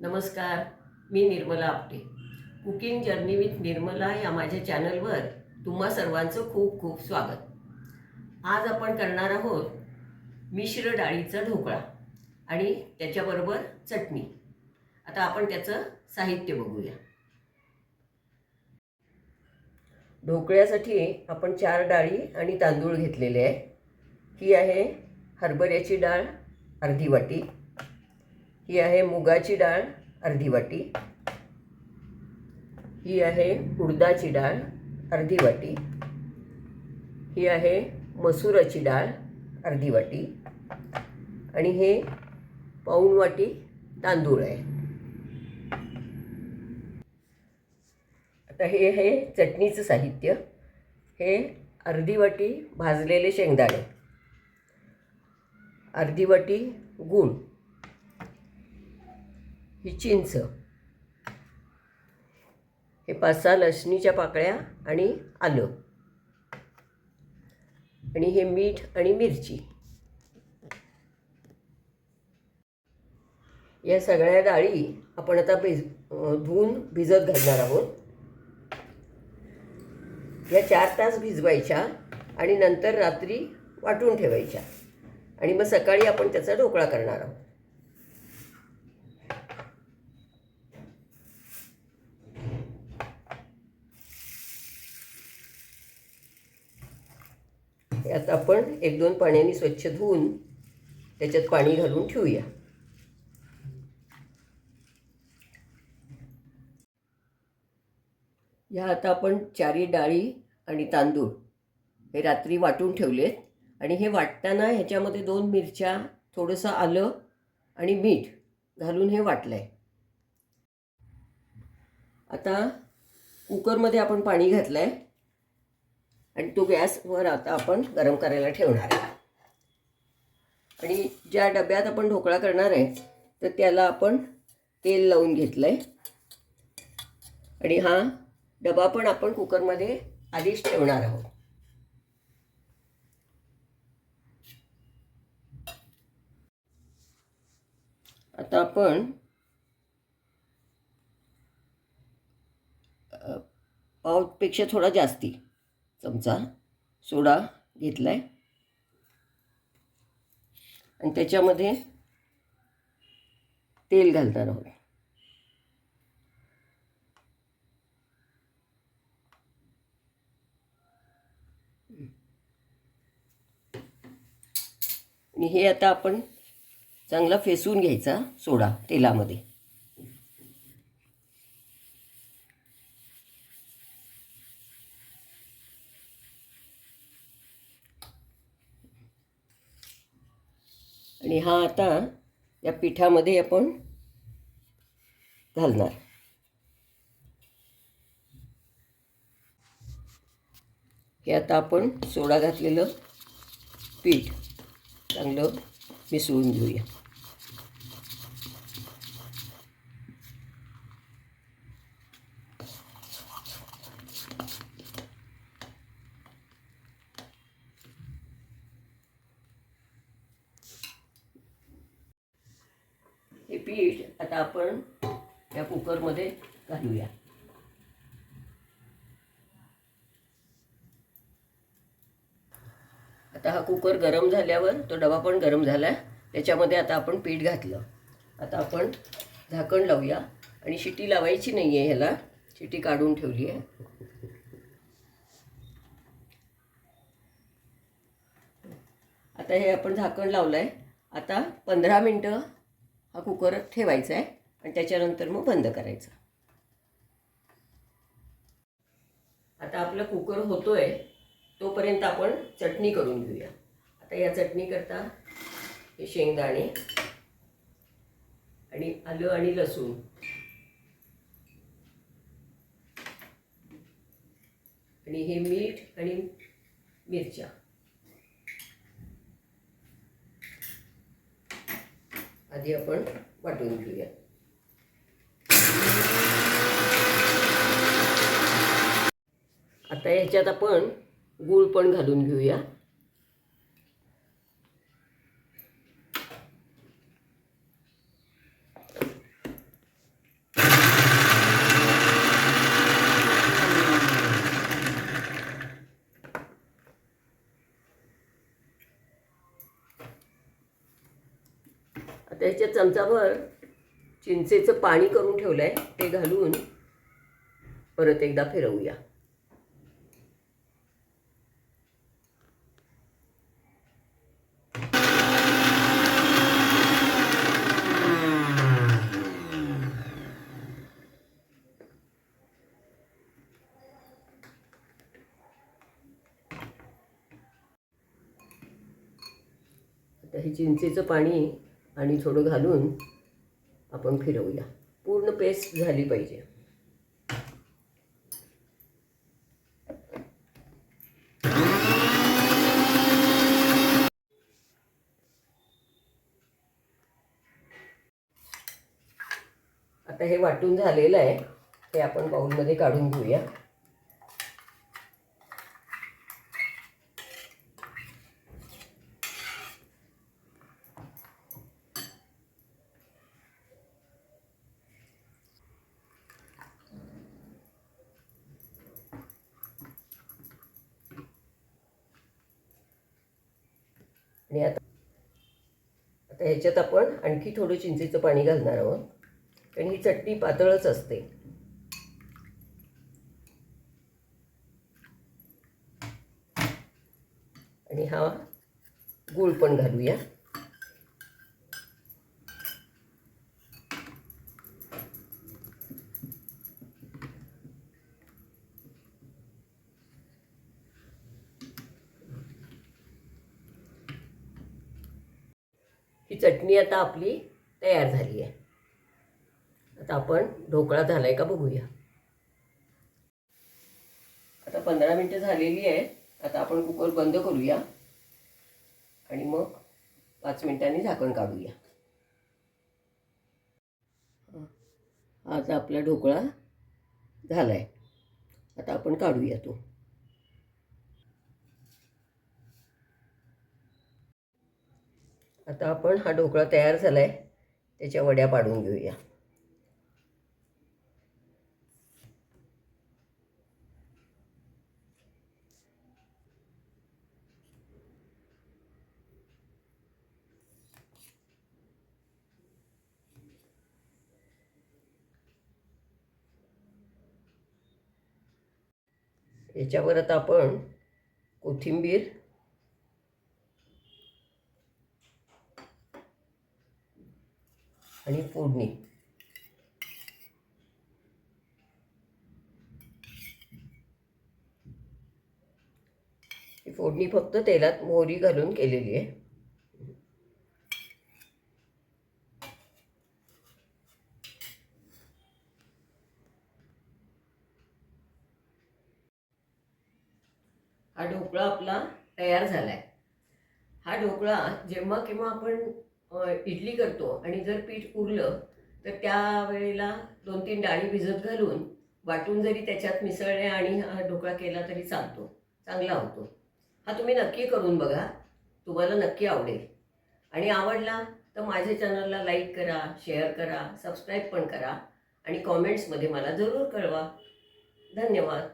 नमस्कार मी Nirmala Apte. Cooking journey with Nirmala या माझ्या चॅनलवर तुम्हा सर्वांचं खूप खूप स्वागत. आज आपण करणार आहोत मिश्र डाळीचा ढोकळा आणि त्याच्याबरोबर चटणी. आता आपण त्याचं साहित्य बघूया. ढोकळ्यासाठी आपण चार डाळी आणि तांदूळ घेतलेले आहे. ही आहे हरभऱ्याची डाळ अर्धी वाटी. ही आहे मुगाची डाळ अर्धी वाटी. ही आहे उडदाची डाळ अर्धी वाटी. ही आहे मसुराची डाळ अर्धी वाटी. आणि हे पाऊण वाटी तांदूळ आहे. आता हे आहे चटणीचं साहित्य. हे अर्धी वाटी भाजलेले शेंगदाणे. अर्धी वाटी गूळ. ही चिंच. हे पाच सहा लसणीच्या पाकळ्या आणि आलं. आणि हे मीठ आणि मिरची. या सगळ्या डाळी आपण आता भिज धुवून भिजत घालणार आहोत. या चार तास भिजवायच्या आणि नंतर रात्री वाटून ठेवायच्या. आणि मग सकाळी आपण त्याचा ढोकळा करणार आहोत. यात आता आपण एक दोन पाण्याने स्वच्छ धुवून त्याच्यात पाणी घालून ठेवूया. या आता आपण चारी डाळी आणि तांदूळ हे रात्री वाटून ठेवलेत. आणि हे वाटताना ह्याच्यामध्ये दोन मिरच्या थोडंसं आलं आणि मीठ घालून हे वाटलं आहे आता कुकरमध्ये आपण पाणी घातलं आहे आणि तो गॅसवर आता आपण गरम करायला ठेवणार आहे. आणि ज्या डब्यात आपण ढोकळा करणार आहे तर त्याला आपण तेल लावून घेतलं आहे आणि हा डबा पण आपण कुकरमध्ये आधीच ठेवणार आहोत. आता आपण पावपेक्षा थोडा जास्ती चमचा सोडा घेतला आहे आणि त्याच्यामध्ये तेल घालणार आहोत. आणि हे आता आपण चांगला फेसून घ्यायचा सोडा तेलामध्ये. आणि हा आता या पिठामध्ये आपण घालणार. हे आता आपण सोडा घातलेलं पीठ चांगलं मिसळून घेऊया. हे पीठ आता आपण या कुकरमध्ये घालूया. आता हा कुकर गरम झाल्यावर तो डबा पण गरम झाला त्याच्यामध्ये आता आपण पीठ घातलं. आता आपण झाकण लावूया. आणि शिटी लावायची नाही आहे ह्याला. शिटी काढून ठेवली आहे आता हे आपण झाकण लावलं आहे आता पंधरा मिनटं हा कुकर ठेवायचा आहे आणि त्याच्यानंतर मग बंद करायचा. आता आपला कुकर होतोय तोपर्यंत आपण चटणी करून घेऊया. आता या चटणी करता हे शेंगदाणे आणि आलं आणि लसूण. आणि हे मीठ आणि मिरच्या. आधी आपण वाटून घेऊया. आता ह्याच्यात आपण गूळ पण घालून घेऊया. आता याच्या चमचाभर चिंचेचं पाणी करून ठेवलं आहे ते घालून परत एकदा फिरवूया. आता हे चिंचेचं पाणी आणि थोडं घालून आपण फिरवूया. पूर्ण पेस्ट झाली पाहिजे. आता हे वाटून झालेलं आहे. ते आपण बाउलमध्ये काढून घेऊया. आणि आता आता ह्याच्यात आपण आणखी थोडं चिंचेचं पाणी घालणार आहोत. कारण ही चटणी पातळच असते. आणि हा गूळ पण घालूया. ही चटणी आता आपली तयार झाली आहे. आता आपण ढोकळा झालाय का बघूया. आता पंधरा मिनटं झालेली आहे आता आपण कुकर बंद करूया. आणि मग पाच मिनिटांनी झाकण काढूया. आता आपला ढोकळा झाला आहे आता आपण काढूया तो. आता आपण हा ढोकळा तयार झाला आहे त्याच्या वड्या पाडून घेऊया. याच्यावर आता आपण कोथिंबीर आणि फोडणी. फोडणी फक्त तेलात मोहरी घालून केलेली आहे. हा ढोकळा आपला तयार झाला आहे हा ढोकळा जेव्हा केव्हा आपण इडली करतो आणि जर पीठ उरलं तर त्यावेळेला दोन तीन डाळी भिजत घालून वाटून जरी त्याच्यात मिसळणे आणि हा ढोकळा केला तरी चालतो चांगला होतो. हा तुम्ही नक्की करून बघा तुम्हाला नक्की आवडेल. आणि आवडला तर माझ्या चॅनलला लाईक करा शेअर करा सबस्क्राईब पण करा आणि कॉमेंट्समध्ये मला जरूर कळवा. धन्यवाद.